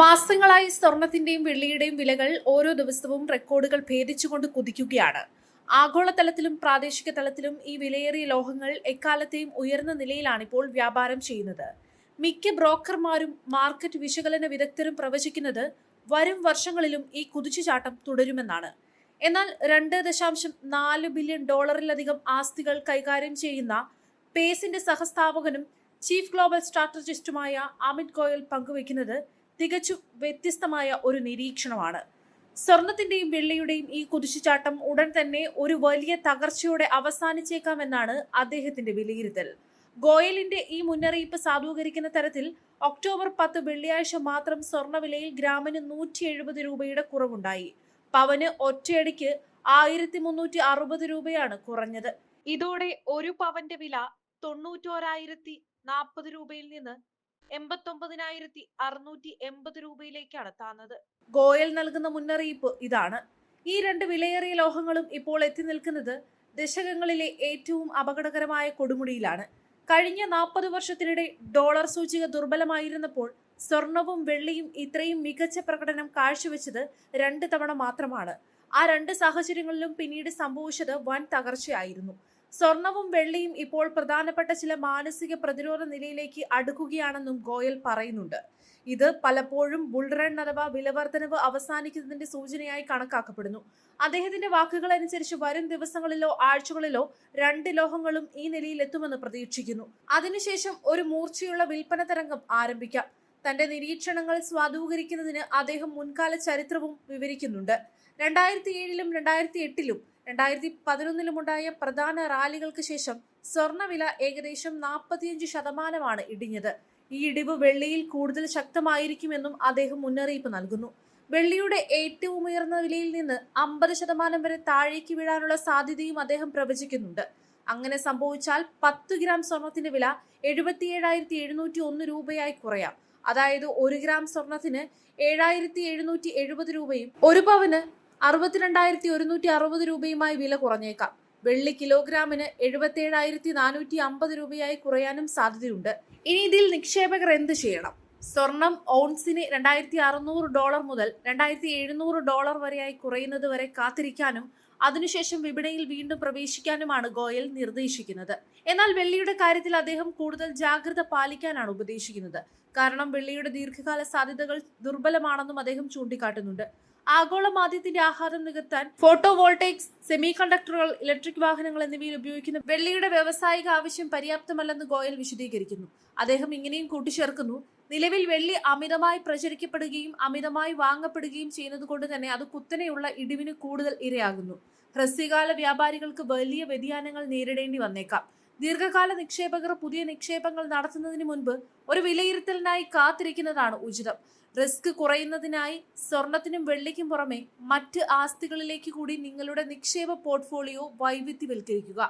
മാസങ്ങളായി സ്വർണത്തിന്റെയും വെള്ളിയുടെയും വിലകൾ ഓരോ ദിവസവും റെക്കോർഡുകൾ ഭേദിച്ചുകൊണ്ട് കുതിക്കുകയാണ്. ആഗോളതലത്തിലും പ്രാദേശിക തലത്തിലും ഈ വിലയേറിയ ലോഹങ്ങൾ എക്കാലത്തെയും ഉയർന്ന നിലയിലാണ് ഇപ്പോൾ വ്യാപാരം ചെയ്യുന്നത്. മിക്ക ബ്രോക്കർമാരും മാർക്കറ്റ് വിശകലന വിദഗ്ധരും പ്രവചിക്കുന്നത് വരും വർഷങ്ങളിലും ഈ കുതിച്ചുചാട്ടം തുടരുമെന്നാണ്. എന്നാൽ രണ്ട് ദശാംശം നാല് ബില്യൺ ഡോളറിലധികം ആസ്തികൾ കൈകാര്യം ചെയ്യുന്ന പേസിന്റെ സഹസ്ഥാപകനും ചീഫ് ഗ്ലോബൽ സ്ട്രാറ്റജിസ്റ്റുമായ അമിത് ഗോയൽ പങ്കുവയ്ക്കുന്നത് തികച്ചും വ്യത്യസ്തമായ ഒരു നിരീക്ഷണമാണ്. സ്വർണത്തിന്റെയും വെള്ളിയുടെയും ഈ കുതിച്ചുചാട്ടം ഉടൻ തന്നെ ഒരു വലിയ തകർച്ചയോടെ അവസാനിച്ചേക്കാമെന്നാണ് അദ്ദേഹത്തിന്റെ വിലയിരുത്തൽ. ഗോയലിന്റെ ഈ മുന്നറിയിപ്പ് സാധൂകരിക്കുന്ന തരത്തിൽ ഒക്ടോബർ പത്ത് വെള്ളിയാഴ്ച മാത്രം സ്വർണവിലയിൽ ഗ്രാമിന് നൂറ്റി എഴുപത് രൂപയുടെ കുറവുണ്ടായി. പവന് ഒറ്റയടിക്ക് ആയിരത്തി മുന്നൂറ്റി അറുപത് രൂപയാണ് കുറഞ്ഞത്. ഇതോടെ ഒരു പവന്റെ വില തൊണ്ണൂറ്റോരായിരത്തി നാൽപ്പത് രൂപയിൽ നിന്ന് എൺപത്തൊമ്പതിനായിരത്തി അറുന്നൂറ്റി എൺപത് രൂപയിലേക്കാണ് താന്നത്. ഗോയൽ നൽകുന്ന മുന്നറിയിപ്പ് ഇതാണ്. ഈ രണ്ട് വിലയേറിയ ലോഹങ്ങളും ഇപ്പോൾ എത്തി നിൽക്കുന്നത് ദശകങ്ങളിലെ ഏറ്റവും അപകടകരമായ കൊടുമുടിയിലാണ്. കഴിഞ്ഞ നാൽപ്പത് വർഷത്തിനിടെ ഡോളർ സൂചിക ദുർബലമായിരുന്നപ്പോൾ സ്വർണവും വെള്ളിയും ഇത്രയും മികച്ച പ്രകടനം കാഴ്ചവെച്ചത് രണ്ട് തവണ മാത്രമാണ്. ആ രണ്ട് സാഹചര്യങ്ങളിലും പിന്നീട് സംഭവിച്ചത് വൻ തകർച്ചയായിരുന്നു. സ്വർണവും വെള്ളിയും ഇപ്പോൾ പ്രധാനപ്പെട്ട ചില മാനസിക പ്രതിരോധ നിലയിലേക്ക് അടുക്കുകയാണെന്നും ഗോയൽ പറയുന്നുണ്ട്. ഇത് പലപ്പോഴും ബുൾറൺ അഥവാ വിലവർദ്ധനവ് അവസാനിക്കുന്നതിന്റെ സൂചനയായി കണക്കാക്കപ്പെടുന്നു. അദ്ദേഹത്തിന്റെ വാക്കുകൾ അനുസരിച്ച് വരും ദിവസങ്ങളിലോ ആഴ്ചകളിലോ രണ്ട് ലോഹങ്ങളും ഈ നിലയിൽ എത്തുമെന്ന് പ്രതീക്ഷിക്കുന്നു. അതിനുശേഷം ഒരു മൂർച്ചയുള്ള വിൽപ്പന തരംഗം ആരംഭിക്കാം. തന്റെ നിരീക്ഷണങ്ങൾ സ്വാധൂകരിക്കുന്നതിന് അദ്ദേഹം മുൻകാല ചരിത്രവും വിവരിക്കുന്നുണ്ട്. രണ്ടായിരത്തി ഏഴിലും രണ്ടായിരത്തി എട്ടിലും രണ്ടായിരത്തി പതിനൊന്നിലുമുണ്ടായ പ്രധാന റാലികൾക്ക് ശേഷം സ്വർണവില ഏകദേശം നാൽപ്പത്തിയഞ്ച് ശതമാനമാണ് ഇടിഞ്ഞത്. ഈ ഇടിവ് വെള്ളിയിൽ കൂടുതൽ ശക്തമായിരിക്കുമെന്നും അദ്ദേഹം മുന്നറിയിപ്പ് നൽകുന്നു. വെള്ളിയുടെ ഏറ്റവും ഉയർന്ന വിലയിൽ നിന്ന് അമ്പത് ശതമാനം വരെ താഴേക്ക് വീഴാനുള്ള സാധ്യതയും അദ്ദേഹം പ്രവചിക്കുന്നുണ്ട്. അങ്ങനെ സംഭവിച്ചാൽ പത്ത് ഗ്രാം സ്വർണത്തിന്റെ വില എഴുപത്തിയേഴായിരത്തി എഴുന്നൂറ്റി ഒന്ന് രൂപയായി കുറയാം. അതായത് ഒരു ഗ്രാം സ്വർണത്തിന് ഏഴായിരത്തി എഴുന്നൂറ്റി എഴുപത് രൂപയും ഒരു പവന് അറുപത്തിരണ്ടായിരത്തി ഒരുന്നൂറ്റി അറുപത് രൂപയുമായി വില കുറഞ്ഞേക്കാം. വെള്ളി കിലോഗ്രാമിന് എഴുപത്തിയേഴായിരത്തി നാനൂറ്റി അമ്പത് രൂപയായി കുറയാനും സാധ്യതയുണ്ട്. ഇനി ഇതിൽ നിക്ഷേപകർ എന്ത് ചെയ്യണം? സ്വർണം ഓൺസിന് രണ്ടായിരത്തി അറുന്നൂറ് ഡോളർ മുതൽ രണ്ടായിരത്തി എഴുന്നൂറ് ഡോളർ വരെയായി കുറയുന്നത് വരെ കാത്തിരിക്കാനും അതിനുശേഷം വിപണിയിൽ വീണ്ടും പ്രവേശിക്കാനുമാണ് ഗോയൽ നിർദ്ദേശിക്കുന്നത്. എന്നാൽ വെള്ളിയുടെ കാര്യത്തിൽ അദ്ദേഹം കൂടുതൽ ജാഗ്രത പാലിക്കാനാണ് ഉപദേശിക്കുന്നത്. കാരണം വെള്ളിയുടെ ദീർഘകാല സാധ്യതകൾ ദുർബലമാണെന്നും അദ്ദേഹം ചൂണ്ടിക്കാട്ടുന്നുണ്ട്. ആഗോള മാധ്യത്തിന്റെ ആഹാരം നികത്താൻ ഫോട്ടോ വോൾട്ടേക്സ് സെമി കണ്ടക്ടറുകൾ ഇലക്ട്രിക് വാഹനങ്ങൾ എന്നിവയിൽ ഉപയോഗിക്കുന്ന വെള്ളിയുടെ വ്യാവസായിക ആവശ്യം പര്യാപ്തമല്ലെന്ന് ഗോയൽ വിശദീകരിക്കുന്നു. അദ്ദേഹം ഇങ്ങനെയും കൂട്ടിച്ചേർക്കുന്നു. നിലവിൽ വെള്ളി അമിതമായി പ്രചരിക്കപ്പെടുകയും അമിതമായി വാങ്ങപ്പെടുകയും ചെയ്യുന്നത് കൊണ്ട് തന്നെ അത് കുത്തനെയുള്ള ഇടിവിന് കൂടുതൽ ഇരയാകുന്നു. ഹ്രസ്വകാല വ്യാപാരികൾക്ക് വലിയ വ്യതിയാനങ്ങൾ നേരിടേണ്ടി വന്നേക്കാം. ദീർഘകാല നിക്ഷേപകർ പുതിയ നിക്ഷേപങ്ങൾ നടത്തുന്നതിന് മുൻപ് ഒരു വിലയിരുത്തലിനായി കാത്തിരിക്കുന്നതാണ് ഉചിതം. റിസ്ക് കുറയുന്നതിനായി സ്വർണത്തിനും വെള്ളിക്കും പുറമെ മറ്റ് ആസ്തികളിലേക്ക് കൂടി നിങ്ങളുടെ നിക്ഷേപ പോർട്ട്ഫോളിയോ വൈവിധ്യവൽക്കരിക്കുക.